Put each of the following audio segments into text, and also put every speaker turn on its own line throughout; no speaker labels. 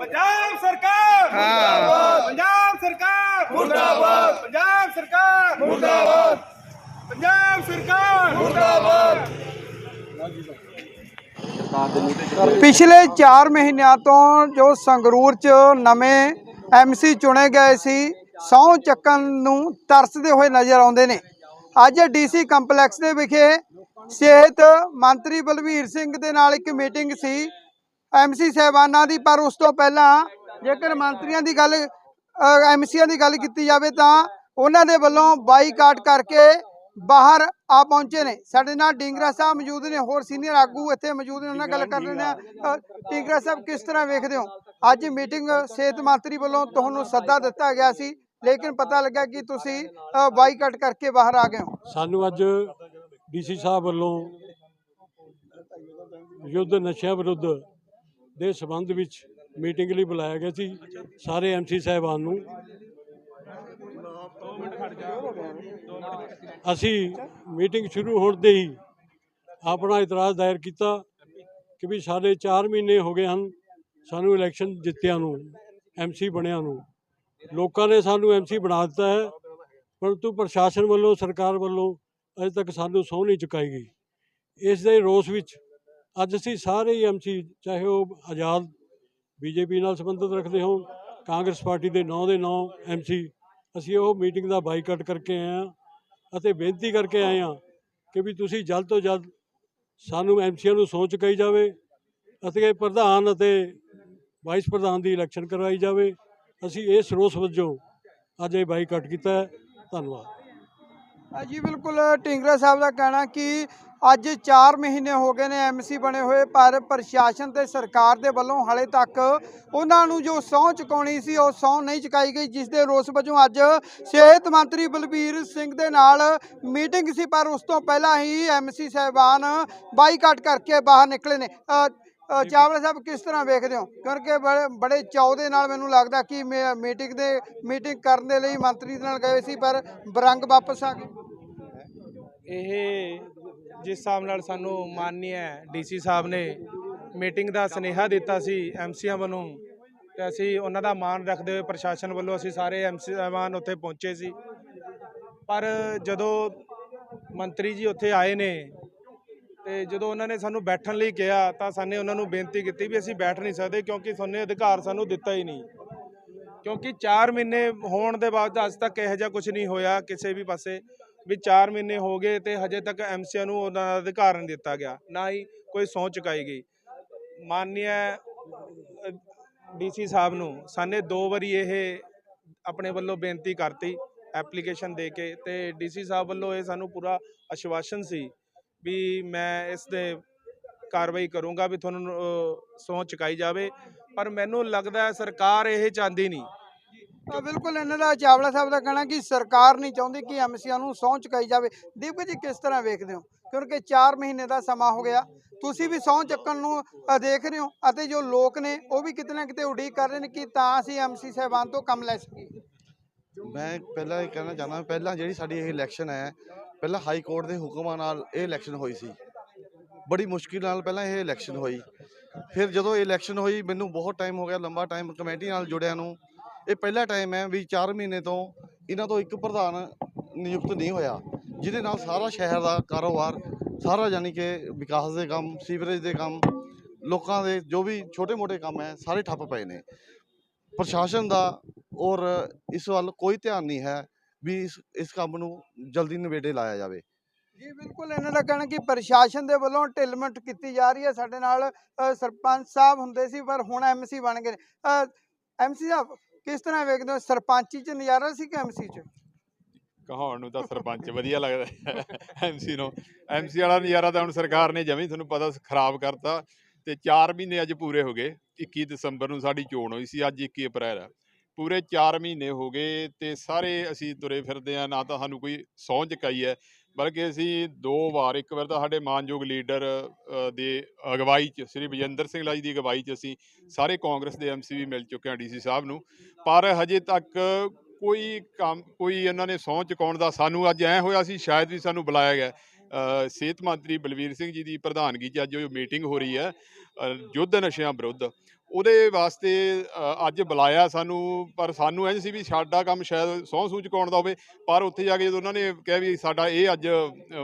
ਪੰਜਾਬ ਸਰਕਾਰ!
ਹਾਂ।
ਪੰਜਾਬ ਸਰਕਾਰ! ਮੁਰਦਾਬਾਦ! ਪੰਜਾਬ ਸਰਕਾਰ! ਮੁਰਦਾਬਾਦ! ਪੰਜਾਬ ਸਰਕਾਰ!
ਪਿਛਲੇ 4 ਮਹੀਨਿਆਂ ਤੋਂ ਜੋ ਸੰਗਰੂਰ ਚ ਨਵੇਂ ਐਮਸੀ ਚੁਣੇ ਗਏ ਸੀ ਸਹੁੰ ਚੱਕਣ ਨੂੰ ਤਰਸਦੇ ਹੋਏ ਨਜ਼ਰ ਆਉਂਦੇ ਨੇ। ਅੱਜ ਡੀਸੀ ਕੰਪਲੈਕਸ ਦੇ ਵਿਖੇ ਸਿਹਤ ਮੰਤਰੀ ਬਲਵੀਰ ਸਿੰਘ ਦੇ ਨਾਲ ਇੱਕ ਮੀਟਿੰਗ ਸੀ। ਐਮਸੀ ਸਹਿਬਾਨਾਂ ਦੀ, ਪਰ ਉਸ ਤੋਂ ਪਹਿਲਾਂ ਜੇਕਰ ਮੰਤਰੀਆਂ ਦੀ ਗੱਲ ਐਮਸੀਆਂ ਦੀ ਗੱਲ ਕੀਤੀ ਜਾਵੇ ਤਾਂ ਉਹਨਾਂ ਦੇ ਵੱਲੋਂ ਬਾਈਕਾਟ ਕਰਕੇ ਬਾਹਰ ਆ ਪਹੁੰਚੇ ਨੇ। ਸਾਡੇ ਨਾਲ ਡਿੰਗਰਾ ਸਾਹਿਬ ਮੌਜੂਦ ਨੇ, ਹੋਰ ਸੀਨੀਅਰ ਆਗੂ ਇੱਥੇ ਮੌਜੂਦ ਨੇ, ਉਹਨਾਂ ਨਾਲ ਗੱਲ ਕਰ ਲੈਂਦੇ ਆ ਡਿੰਗਰਾ ਸਾਹਿਬ, ਕਿਸ ਤਰ੍ਹਾਂ ਵੇਖਦੇ ਹੋ? ਅੱਜ ਮੀਟਿੰਗ ਸਿਹਤ ਮੰਤਰੀ ਵੱਲੋਂ ਤੁਹਾਨੂੰ ਸੱਦਾ ਦਿੱਤਾ ਗਿਆ ਸੀ, ਲੇਕਿਨ ਪਤਾ ਲੱਗਾ ਕਿ ਤੁਸੀਂ ਬਾਈਕਾਟ ਕਰਕੇ ਬਾਹਰ ਆ ਗਏ ਹੋ।
ਸਾਨੂੰ ਅੱਜ ਡੀਸੀ ਸਾਹਿਬ ਵੱਲੋਂ ਯੁੱਧ ਨਸ਼ਿਆਂ ਵਿਰੁੱਧ ਦੇ ਸਬੰਧ ਵਿੱਚ ਮੀਟਿੰਗ ਲਈ ਬੁਲਾਇਆ ਗਿਆ ਸੀ ਸਾਰੇ ਐਮਸੀ ਸਾਹਿਬਾਨ ਨੂੰ। ਅਸੀਂ ਮੀਟਿੰਗ ਸ਼ੁਰੂ ਹੋਣ ਦੇ ਹੀ ਆਪਣਾ ਇਤਰਾਜ਼ ਦਾਇਰ ਕੀਤਾ ਕਿ ਵੀ ਸਾਡੇ 4 ਮਹੀਨੇ ਹੋ ਗਏ ਹਨ ਸਾਨੂੰ ਇਲੈਕਸ਼ਨ ਜਿੱਤਿਆਂ ਨੂੰ ਐਮਸੀ ਬਣਿਆਂ ਨੂੰ। ਲੋਕਾਂ ਨੇ ਸਾਨੂੰ ਐਮਸੀ ਬਣਾ ਦਿੱਤਾ ਹੈ, ਪਰੰਤੂ ਪ੍ਰਸ਼ਾਸਨ ਵੱਲੋਂ, ਸਰਕਾਰ ਵੱਲੋਂ ਅਜੇ ਤੱਕ ਸਾਨੂੰ ਸਹੁੰ ਨਹੀਂ ਚੁਕਾਈ ਗਈ। ਇਸ ਦੇ ਰੋਸ ਵਿੱਚ ਅੱਜ ਅਸੀਂ ਸਾਰੇ ਹੀ ਐਮਸੀ ਚਾਹੇ ਉਹ ਆਜ਼ਾਦ ਬੀਜੇਪੀ ਨਾਲ ਸੰਬੰਧਿਤ ਰੱਖਦੇ ਹੋਣ, ਕਾਂਗਰਸ ਪਾਰਟੀ ਦੇ 9 ਦੇ 9 ਐਮਸੀ ਅਸੀਂ ਉਹ ਮੀਟਿੰਗ ਦਾ ਬਾਈਕਾਟ ਕਰਕੇ ਆਏ ਹਾਂ ਅਤੇ ਬੇਨਤੀ ਕਰਕੇ ਆਏ ਹਾਂ ਕਿ ਵੀ ਤੁਸੀਂ ਜਲਦ ਤੋਂ ਜਲਦ ਸਾਨੂੰ ਐਮਸੀਆਂ ਨੂੰ ਸਹੁੰ ਚੁਕਾਈ ਜਾਵੇ ਅਤੇ ਪ੍ਰਧਾਨ ਅਤੇ ਵਾਈਸ ਪ੍ਰਧਾਨ ਦੀ ਇਲੈਕਸ਼ਨ ਕਰਵਾਈ ਜਾਵੇ। ਅਸੀਂ ਇਸ ਰੋਸ ਵਜੋਂ ਅੱਜ ਇਹ ਬਾਈਕਾਟ ਕੀਤਾ ਹੈ। ਧੰਨਵਾਦ।
ਜੀ ਬਿਲਕੁਲ, ਢਿੰਗਰਾ ਸਾਹਿਬ ਦਾ ਕਹਿਣਾ ਕਿ ਅੱਜ 4 ਮਹੀਨੇ ਹੋ ਗਏ ਨੇ ਐਮਸੀ ਬਣੇ ਹੋਏ, ਪਰ ਪ੍ਰਸ਼ਾਸਨ ਤੇ ਸਰਕਾਰ ਦੇ ਵੱਲੋਂ ਹਾਲੇ ਤੱਕ ਉਹਨਾਂ ਨੂੰ ਜੋ ਸਹੁੰ ਚੁਕਾਉਣੀ ਸੀ, ਉਹ ਸਹੁੰ ਨਹੀਂ ਚੁਕਾਈ ਗਈ, ਜਿਸ ਦੇ ਰੋਸ ਵਜੋਂ ਅੱਜ ਸਿਹਤ ਮੰਤਰੀ ਬਲਬੀਰ ਸਿੰਘ ਦੇ ਨਾਲ ਮੀਟਿੰਗ ਸੀ, ਪਰ ਉਸ ਤੋਂ ਪਹਿਲਾਂ ਹੀ ਐਮਸੀ ਸਾਹਿਬਾਨ ਬਾਈਕਾਟ ਕਰਕੇ ਬਾਹਰ ਨਿਕਲੇ ਨੇ। ਚਾਵਲਾ ਸਾਹਿਬ, ਕਿਸ ਤਰ੍ਹਾਂ ਵੇਖਦੇ ਹੋ? ਕਿਉਂਕਿ ਬੜੇ ਬੜੇ ਚਾਅ ਦੇ ਨਾਲ ਮੈਨੂੰ ਲੱਗਦਾ ਕਿ ਮੀਟਿੰਗ ਦੇ, ਮੀਟਿੰਗ ਕਰਨ ਦੇ ਲਈ ਮੰਤਰੀ ਦੇ ਨਾਲ ਗਏ ਸੀ, ਪਰ ਬਰੰਗ ਵਾਪਸ ਆ ਗਏ।
ਇਹ ਜਿਸ ਹਿਸਾਬ ਨਾਲ ਸਾਨੂੰ ਮਾਨਨੀय ਡੀਸੀ ਸਾਹਿਬ ਨੇ ਮੀਟਿੰਗ ਦਾ ਸੁਨੇਹਾ ਦਿੱਤਾ ਸੀ ਐਮਸੀਆਂ ਵੱਲੋਂ, ਤੇ ਅਸੀਂ ਉਹਨਾਂ ਦਾ ਮਾਣ ਰੱਖਦੇ ਹੋਏ ਪ੍ਰਸ਼ਾਸਨ ਵੱਲੋਂ ਅਸੀਂ ਸਾਰੇ ਐਮਸੀ ਸਾਹਿਬਾਨ ਉੱਥੇ ਪਹੁੰਚੇ ਸੀ। ਪਰ ਜਦੋਂ ਮੰਤਰੀ ਜੀ ਉੱਥੇ ਆਏ ਨੇ ਤੇ ਜਦੋਂ ਉਹਨਾਂ ਨੇ ਸਾਨੂੰ ਬੈਠਣ ਲਈ ਕਿਹਾ, ਤਾਂ ਸਾਨੇ ਉਹਨਾਂ ਨੂੰ ਬੇਨਤੀ ਕੀਤੀ ਵੀ ਅਸੀਂ ਬੈਠ ਨਹੀਂ ਸਕਦੇ ਕਿਉਂਕਿ ਸੋਨੇ ਅਧਿਕਾਰ ਸਾਨੂੰ ਦਿੱਤਾ ਹੀ ਨਹੀਂ। ਕਿਉਂਕਿ 4 ਮਹੀਨੇ ਹੋਣ ਦੇ ਬਾਅਦ ਅੱਜ ਤੱਕ ਇਹੋ ਜਿਹਾ ਕੁਝ ਨਹੀਂ ਹੋਇਆ ਕਿਸੇ ਵੀ ਪਾਸੇ। ਵੀ 4 ਮਹੀਨੇ ਹੋ ਗਏ ਤੇ ਹਜੇ ਤੱਕ ਐਮਸੀਆਂ ਨੂੰ ਉਹਨਾਂ ਦਾ ਅਧਿਕਾਰ ਨਹੀਂ ਦਿੱਤਾ ਗਿਆ ਨਾ ਹੀ ਕੋਈ ਸਹੁੰ ਚੁਕਾਈ ਗਈ। ਮਾਨਨੀय ਡੀਸੀ ਸਾਹਿਬ ਨੂੰ ਸਾਨੇ ਦੋ ਵਾਰੀ ਇਹ ਆਪਣੇ ਵੱਲੋਂ ਬੇਨਤੀ ਕਰਤੀ ਐਪਲੀਕੇਸ਼ਨ ਦੇ ਕੇ ਤੇ ਡੀਸੀ ਸਾਹਿਬ ਵੱਲੋਂ ਇਹ ਸਾਨੂੰ ਪੂਰਾ ਅਸ਼ਵਾਸਨ ਸੀ ਵੀ ਮੈਂ ਇਸ ਦੇ ਕਾਰਵਾਈ ਕਰੂੰਗਾ ਵੀ ਤੁਹਾਨੂੰ ਅਹ, ਸਹੁੰ ਚੁਕਾਈ ਜਾਵੇ। ਪਰ ਮੈਨੂੰ ਲੱਗਦਾ ਸਰਕਾਰ ਇਹ ਚਾਹੁੰਦੀ ਨਹੀਂ।
ਬਿਲਕੁਲ ਇਹਨਾਂ ਦਾ ਚਾਵਲਾ ਸਾਹਿਬ ਦਾ ਕਹਿਣਾ ਕਿ ਸਰਕਾਰ ਨਹੀਂ ਚਾਹੁੰਦੀ ਕਿ ਐਮਸੀਆਂ ਨੂੰ ਸਹੁੰ ਚੁਕਾਈ ਜਾਵੇ। ਦੀਪਕ ਜੀ, ਕਿਸ ਤਰ੍ਹਾਂ ਵੇਖਦੇ ਹੋ? ਕਿਉਂਕਿ 4 ਮਹੀਨੇ ਦਾ ਸਮਾਂ ਹੋ ਗਿਆ। ਤੁਸੀਂ ਵੀ ਸਹੁੰ ਚੱਕਣ ਨੂੰ ਦੇਖ ਰਹੇ ਹੋ ਅਤੇ ਜੋ ਲੋਕ ਨੇ ਉਹ ਵੀ ਕਿਤੇ ਨਾ ਕਿਤੇ ਉਡੀਕ ਕਰ ਰਹੇ ਨੇ ਕਿ ਤਾਂ ਅਸੀਂ ਐਮਸੀ ਸਾਹਿਬਾਨ ਤੋਂ ਕੰਮ ਲੈ ਸਕੀਏ।
ਮੈਂ ਪਹਿਲਾਂ ਇਹ ਕਹਿਣਾ ਚਾਹੁੰਦਾ ਪਹਿਲਾਂ ਜਿਹੜੀ ਸਾਡੀ ਇਹ ਇਲੈਕਸ਼ਨ ਹੈ, ਪਹਿਲਾਂ ਹਾਈ ਕੋਰਟ ਦੇ ਹੁਕਮਾਂ ਨਾਲ ਇਹ ਇਲੈਕਸ਼ਨ ਹੋਈ ਸੀ। ਬੜੀ ਮੁਸ਼ਕਿਲ ਨਾਲ ਪਹਿਲਾਂ ਇਹ ਇਲੈਕਸ਼ਨ ਹੋਈ। ਫਿਰ ਜਦੋਂ ਇਹ ਇਲੈਕਸ਼ਨ ਹੋਈ, ਮੈਨੂੰ ਬਹੁਤ ਟਾਈਮ ਹੋ ਗਿਆ, ਲੰਬਾ ਟਾਈਮ ਕਮੇਟੀ ਨਾਲ ਜੁੜਿਆ ਨੂੰ। ਇਹ ਪਹਿਲਾ ਟਾਈਮ ਹੈ ਵੀ 4 ਮਹੀਨੇ ਤੋਂ ਇਹਨਾਂ ਤੋਂ ਇੱਕ ਪ੍ਰਧਾਨ ਨਿਯੁਕਤ ਨਹੀਂ ਹੋਇਆ, ਜਿਹਦੇ ਨਾਲ ਸਾਰਾ ਸ਼ਹਿਰ ਦਾ ਕਾਰੋਬਾਰ, ਸਾਰਾ ਯਾਨੀ ਕਿ ਵਿਕਾਸ ਦੇ ਕੰਮ, ਸੀਵਰੇਜ ਦੇ ਕੰਮ, ਲੋਕਾਂ ਦੇ ਜੋ ਵੀ ਛੋਟੇ-ਮੋਟੇ ਕੰਮ ਹੈ, ਸਾਰੇ ਠੱਪ ਪਏ ਨੇ। ਪ੍ਰਸ਼ਾਸਨ ਦਾ ਔਰ ਇਸ ਵੱਲ ਕੋਈ ਧਿਆਨ ਨਹੀਂ ਹੈ ਵੀ ਇਸ ਇਸ ਕੰਮ ਨੂੰ ਜਲਦੀ ਨਿਬੇੜੇ ਲਾਇਆ ਜਾਵੇ।
ਜੀ, ਬਿਲਕੁਲ ਇਹਨਾਂ ਦਾ ਕਹਿਣਾ ਕਿ ਪ੍ਰਸ਼ਾਸਨ ਦੇ ਵੱਲੋਂ ਢਿਲਮਟ ਕੀਤੀ ਜਾ ਰਹੀ ਹੈ। ਸਾਡੇ ਨਾਲ ਸਰਪੰਚ ਸਾਹਿਬ ਹੁੰਦੇ ਸੀ, ਪਰ ਹੁਣ ਐਮਸੀ ਬਣ ਗਏ ਨੇ। ਐਮਸੀ ਸਾਹਿਬ ਕਿਸ ਤਰ੍ਹਾਂ ਵੇਖਦੇ ਹੋ? ਸਰਪੰਚੀ ਚ ਨਜ਼ਾਰਾ ਸੀ ਕਿ ਐਮਸੀ ਚ?
ਕਹਾਉਣ ਨੂੰ ਤਾਂ ਸਰਪੰਚ ਵਧੀਆ ਲੱਗਦਾ ਐਮਸੀ ਨੂੰ। ਐਮਸੀ ਵਾਲਾ ਨਜ਼ਾਰਾ ਤਾਂ ਹੁਣ ਸਰਕਾਰ ਨੇ ਜਮੀ ਤੁਹਾਨੂੰ ਪਤਾ ਖਰਾਬ ਕਰਤਾ ਤੇ 4 ਮਹੀਨੇ ਅੱਜ ਪੂਰੇ ਹੋ ਗਏ। 21 ਦਸੰਬਰ ਨੂੰ ਸਾਡੀ ਚੋਣ ਹੋਈ ਸੀ, ਅੱਜ 21 ਅਪ੍ਰੈਲ ਆ। ਪੂਰੇ 4 ਮਹੀਨੇ ਹੋ ਗਏ ਤੇ ਸਾਰੇ ਅਸੀਂ ਤੁਰੇ ਫਿਰਦੇ ਆ, ਨਾ ਤਾਂ ਸਾਨੂੰ ਕੋਈ ਸਹੁੰ ਚੁਕਾਈ ਹੈ। ਬਲਕਿ ਅਸੀਂ ਦੋ ਵਾਰ ਇੱਕ ਵਾਰ ਤਾਂ ਸਾਡੇ ਮਾਨਯੋਗ ਲੀਡਰ ਅ, ਦੇ ਅਗਵਾਈ 'ਚ ਸ੍ਰੀ ਵਿਜੇਂਦਰ ਸਿੰਘ ਲਾਜੀ ਦੀ ਅਗਵਾਈ 'ਚ ਅਸੀਂ ਸਾਰੇ ਕਾਂਗਰਸ ਦੇ ਐਮਸੀ ਵੀ ਮਿਲ ਚੁੱਕੇ ਹਾਂ ਡੀਸੀ ਸਾਹਿਬ ਨੂੰ। ਪਰ ਹਜੇ ਤੱਕ ਕੋਈ ਕੰਮ ਕੋਈ ਇਹਨਾਂ ਨੇ ਸਹੁੰ ਚੁਕਾਉਣ ਦਾ ਸਾਨੂੰ ਅੱਜ ਐ ਹੋਇਆ ਸੀ ਸ਼ਾਇਦ ਵੀ ਸਾਨੂੰ ਬੁਲਾਇਆ ਗਿਆ। ਸਿਹਤ ਮੰਤਰੀ ਬਲਵੀਰ ਸਿੰਘ ਜੀ ਦੀ ਪ੍ਰਧਾਨਗੀ 'ਚ ਅੱਜ ਜੋ ਮੀਟਿੰਗ ਹੋ ਰਹੀ ਹੈ ਯੁੱਧ ਨਸ਼ਿਆਂ ਵਿਰੁੱਧ। ਉਹਦੇ ਵਾਸਤੇ ਅੱਜ ਬੁਲਾਇਆ ਸਾਨੂੰ, ਪਰ ਸਾਨੂੰ ਇੰਝ ਸੀ ਵੀ ਸਾਡਾ ਕੰਮ ਸ਼ਾਇਦ ਸਹੁੰ ਸੂਚ ਚੁਕਾਉਣ ਦਾ ਹੋਵੇ, ਪਰ ਉੱਥੇ ਜਾ ਕੇ ਜਦੋਂ ਉਹਨਾਂ ਨੇ ਕਿਹਾ ਵੀ ਸਾਡਾ ਇਹ ਅੱਜ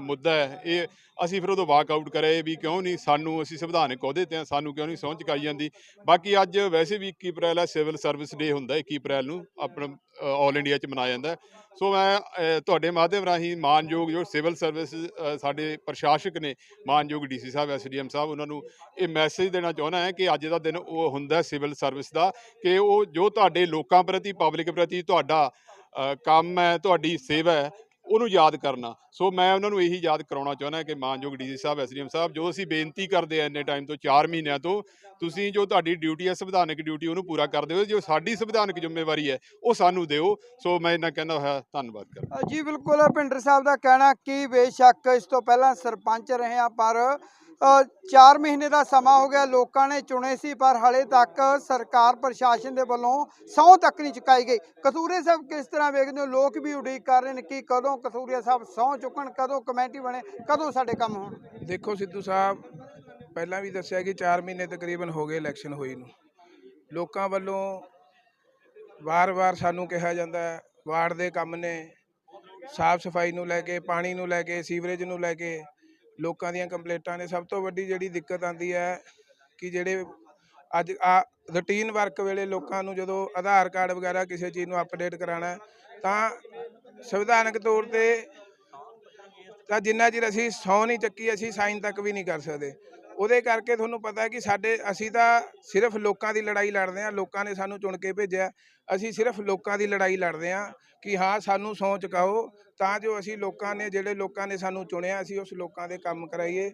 ਮੁੱਦਾ ਹੈ, ਇਹ ਅਸੀਂ ਫਿਰ ਉਦੋਂ ਵਾਕ ਆਊਟ ਕਰੇ ਵੀ ਕਿਉਂ ਨਹੀਂ ਸਾਨੂੰ, ਅਸੀਂ ਸੰਵਿਧਾਨਕ ਅਹੁਦੇ ਤੇ ਹਾਂ, ਸਾਨੂੰ ਕਿਉਂ ਨਹੀਂ ਸਹੁੰ ਚੁਕਾਈ ਜਾਂਦੀ। ਬਾਕੀ ਅੱਜ ਵੈਸੇ ਵੀ 21 ਅਪ੍ਰੈਲ ਹੈ, ਸਿਵਲ ਸਰਵਿਸ ਡੇ ਹੁੰਦਾ 21 ਅਪ੍ਰੈਲ ਨੂੰ, ਆਪਣਾ ਆਲ ਇੰਡੀਆ ਚ ਮਨਾਇਆ ਜਾਂਦਾ ਸੋ ਮੈਂ ਤੁਹਾਡੇ ਮਾਧਿਅਮ ਰਾਹੀਂ ਮਾਨਯੋਗ ਜੋ ਸਿਵਲ ਸਰਵਿਸ ਸਾਡੇ ਪ੍ਰਸ਼ਾਸਕ ਨੇ, ਮਾਨਯੋਗ ਡੀਸੀ ਸਾਹਿਬ ਐਸਡੀਐਮ ਸਾਹਿਬ, ਉਹਨਾਂ ਨੂੰ ਇਹ ਮੈਸੇਜ ਦੇਣਾ ਚਾਹੁੰਦਾ ਹੈ ਕਿ ਅੱਜ ਦਾ ਦਿਨ ਉਹ ਹੁੰਦਾ ਸਿਵਲ ਸਰਵਿਸ ਦਾ, ਕਿ ਉਹ ਜੋ ਤੁਹਾਡੇ ਲੋਕਾਂ ਪ੍ਰਤੀ ਪਬਲਿਕ ਪ੍ਰਤੀ ਤੁਹਾਡਾ ਕੰਮ ਹੈ, ਤੁਹਾਡੀ ਸੇਵਾ ਹੈ ਉਹਨੂੰ ਯਾਦ ਕਰਨਾ। ਸੋ ਮੈਂ ਉਹਨਾਂ ਨੂੰ ਇਹੀ ਯਾਦ ਕਰਾਉਣਾ ਚਾਹੁੰਦਾ ਕਿ ਮਾਨਯੋਗ ਡੀਸੀ ਸਾਹਿਬ ਐਸਡੀਐਮ ਸਾਹਿਬ, ਜੋ ਅਸੀਂ ਬੇਨਤੀ ਕਰਦੇ ਆ ਇੰਨੇ ਟਾਈਮ ਤੋਂ 4 ਮਹੀਨਿਆਂ ਤੋਂ, ਤੁਸੀਂ ਜੋ ਤੁਹਾਡੀ ਡਿਊਟੀ ਹੈ ਸੰਵਿਧਾਨਕ ਡਿਊਟੀ ਉਹਨੂੰ ਪੂਰਾ ਕਰਦੇ ਹੋ ਜੋ ਸਾਡੀ ਸੰਵਿਧਾਨਕ ਜ਼ਿੰਮੇਵਾਰੀ ਹੈ, ਉਹ ਸਾਨੂੰ ਦਿਓ। ਸੋ ਮੈਂ ਇਹਨਾਂ ਕਹਿੰਦਾ ਹੋਇਆ, ਧੰਨਵਾਦ ਕਰਦਾ।
ਜੀ ਬਿਲਕੁਲ, ਭਿੰਡਰ ਸਾਹਿਬ ਦਾ ਕਹਿਣਾ ਕਿ ਬੇਸ਼ੱਕ ਇਸ ਤੋਂ ਪਹਿਲਾਂ ਸਰਪੰਚ ਰਹੇ ਆ ਪਰ 4 ਮਹੀਨੇ ਦਾ ਸਮਾਂ ਹੋ ਗਿਆ, ਲੋਕਾਂ ਨੇ ਚੁਣੇ ਸੀ, ਪਰ ਹਲੇ ਤੱਕ ਸਰਕਾਰ ਪ੍ਰਸ਼ਾਸਨ ਦੇ ਵੱਲੋਂ ਸਹੁੰ ਤੱਕ ਨਹੀਂ ਚੁਕਾਈ ਗਈ। ਕਸੂਰੇ ਸਾਹਿਬ ਕਿਸ ਤਰ੍ਹਾਂ ਵੇਖਦੇ ਹੋ? ਲੋਕ ਵੀ ਉਡੀਕ ਕਰ ਰਹੇ ਨੇ ਕਿ ਕਦੋਂ ਕਸੂਰੀਆ ਸਾਹਿਬ ਸਹੁੰ ਚੁੱਕਣ, ਕਦੋਂ ਕਮੇਟੀ ਬਣੇ, ਕਦੋਂ ਸਾਡੇ ਕੰਮ ਹੋਣ?
ਦੇਖੋ ਸਿੱਧੂ ਸਾਹਿਬ, ਪਹਿਲਾਂ ਵੀ ਦੱਸਿਆ ਕਿ 4 ਮਹੀਨੇ ਤਕਰੀਬਨ ਹੋ ਗਏ ਇਲੈਕਸ਼ਨ ਹੋਈ ਨੂੰ। ਲੋਕਾਂ ਵੱਲੋਂ ਵਾਰ-ਵਾਰ ਸਾਨੂੰ ਕਿਹਾ ਜਾਂਦਾ ਹੈ, ਵਾਰਡ ਦੇ ਕੰਮ ਨੇ, ਸਾਫ਼ ਸਫ਼ਾਈ ਨੂੰ ਲੈ ਕੇ, ਪਾਣੀ ਨੂੰ ਲੈ ਕੇ, ਸੀਵਰੇਜ ਨੂੰ ਲੈ ਕੇ ਲੋਕਾਂ ਦੀਆਂ ਕੰਪਲੇਂਟਾਂ ਨੇ, ਸਭ ਤੋਂ ਵੱਡੀ ਜਿਹੜੀ ਦਿੱਕਤ ਆਂਦੀ ਹੈ ਕਿ ਜਿਹੜੇ ਅੱਜ ਆ ਰੂਟੀਨ ਵਰਕ ਵੇਲੇ ਲੋਕਾਂ ਨੂੰ ਜਦੋਂ ਆਧਾਰ ਕਾਰਡ ਵਗੈਰਾ ਕਿਸੇ ਚੀਜ਼ ਨੂੰ ਅਪਡੇਟ ਕਰਾਉਣਾ ਤਾਂ ਸੰਵਿਧਾਨਕ ਤੌਰ ਤੇ ਤਾਂ ਜਿੰਨਾ ਚਿਰ ਅਸੀਂ ਸੌ ਨਹੀਂ ਚੱਕੀ, ਅਸੀਂ ਸਾਈਨ ਤੱਕ ਵੀ ਨਹੀਂ ਕਰ ਸਕਦੇ। ਉਹਦੇ ਕਰਕੇ ਤੁਹਾਨੂੰ ਪਤਾ ਕਿ ਸਾਡੇ, ਅਸੀਂ ਤਾਂ ਸਿਰਫ ਲੋਕਾਂ ਦੀ ਲੜਾਈ ਲੜਦੇ ਹਾਂ, ਲੋਕਾਂ ਨੇ ਸਾਨੂੰ ਚੁਣ ਕੇ ਭੇਜਿਆ ਅਸੀਂ ਸਿਰਫ ਲੋਕਾਂ ਦੀ ਲੜਾਈ ਲੜਦੇ ਹਾਂ ਕਿ ਹਾਂ, ਸਾਨੂੰ ਸਹੁੰ ਚੁਕਾਓ, ਤਾਂ ਜੋ ਅਸੀਂ ਲੋਕਾਂ ਨੇ, ਜਿਹੜੇ ਲੋਕਾਂ ਨੇ ਸਾਨੂੰ ਚੁਣਿਆ, ਅਸੀਂ ਉਸ ਲੋਕਾਂ ਦੇ ਕੰਮ ਕਰਾਈਏ।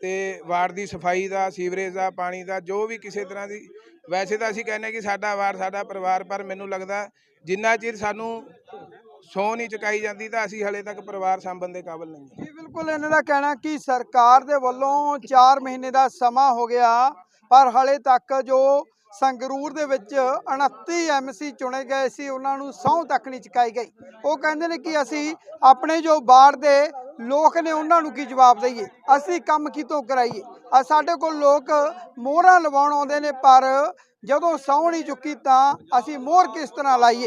ਤੇ ਵਾਰਡ ਦੀ ਸਫ਼ਾਈ ਦਾ, ਸੀਵਰੇਜ ਦਾ, ਪਾਣੀ ਦਾ, ਜੋ ਵੀ ਕਿਸੇ ਤਰ੍ਹਾਂ ਦੀ, ਵੈਸੇ ਤਾਂ ਅਸੀਂ ਕਹਿੰਦੇ ਕਿ ਸਾਡਾ ਵਾਰਡ ਸਾਡਾ ਪਰਿਵਾਰ, ਪਰ ਮੈਨੂੰ ਲੱਗਦਾ ਜਿੰਨਾ ਚਿਰ ਸਾਨੂੰ ਸਹੁੰ ਨਹੀਂ ਚੁਕਾਈ ਜਾਂਦੀ ਤਾਂ ਅਸੀਂ ਹਲੇ ਤੱਕ ਪਰਿਵਾਰ ਸਾਂਭਣ ਦੇ ਕਾਬਲ ਨਹੀਂ
ਜੀ, ਬਿਲਕੁਲ ਇਹਨਾਂ ਦਾ ਕਹਿਣਾ ਕਿ ਸਰਕਾਰ ਦੇ ਵੱਲੋਂ 4 ਮਹੀਨੇ ਦਾ ਸਮਾਂ ਹੋ ਗਿਆ, ਪਰ ਹਲੇ ਤੱਕ ਜੋ ਸੰਗਰੂਰ ਦੇ ਵਿੱਚ 29 ਐਮਸੀ ਚੁਣੇ ਗਏ ਸੀ, ਉਹਨਾਂ ਨੂੰ ਸਹੁੰ ਤੱਕ ਨਹੀਂ ਚੁਕਾਈ ਗਈ। ਉਹ ਕਹਿੰਦੇ ਨੇ ਕਿ ਅਸੀਂ ਆਪਣੇ ਜੋ ਬਾੜ ਦੇ ਲੋਕ ਨੇ, ਉਹਨਾਂ ਨੂੰ ਕੀ ਜਵਾਬ ਦਈਏ? ਅਸੀਂ ਕੰਮ ਕਿਤੋਂ ਕਰਾਈਏ? ਆ ਸਾਡੇ ਕੋਲ ਲੋਕ ਮੋਹਰਾਂ ਲਵਾਉਣ ਆਉਂਦੇ ਨੇ, ਪਰ ਜਦੋਂ ਸਹੁੰ ਨਹੀਂ ਚੁੱਕੀ ਤਾਂ ਅਸੀਂ ਮੋਹਰ ਕਿਸ ਤਰ੍ਹਾਂ ਲਾਈਏ?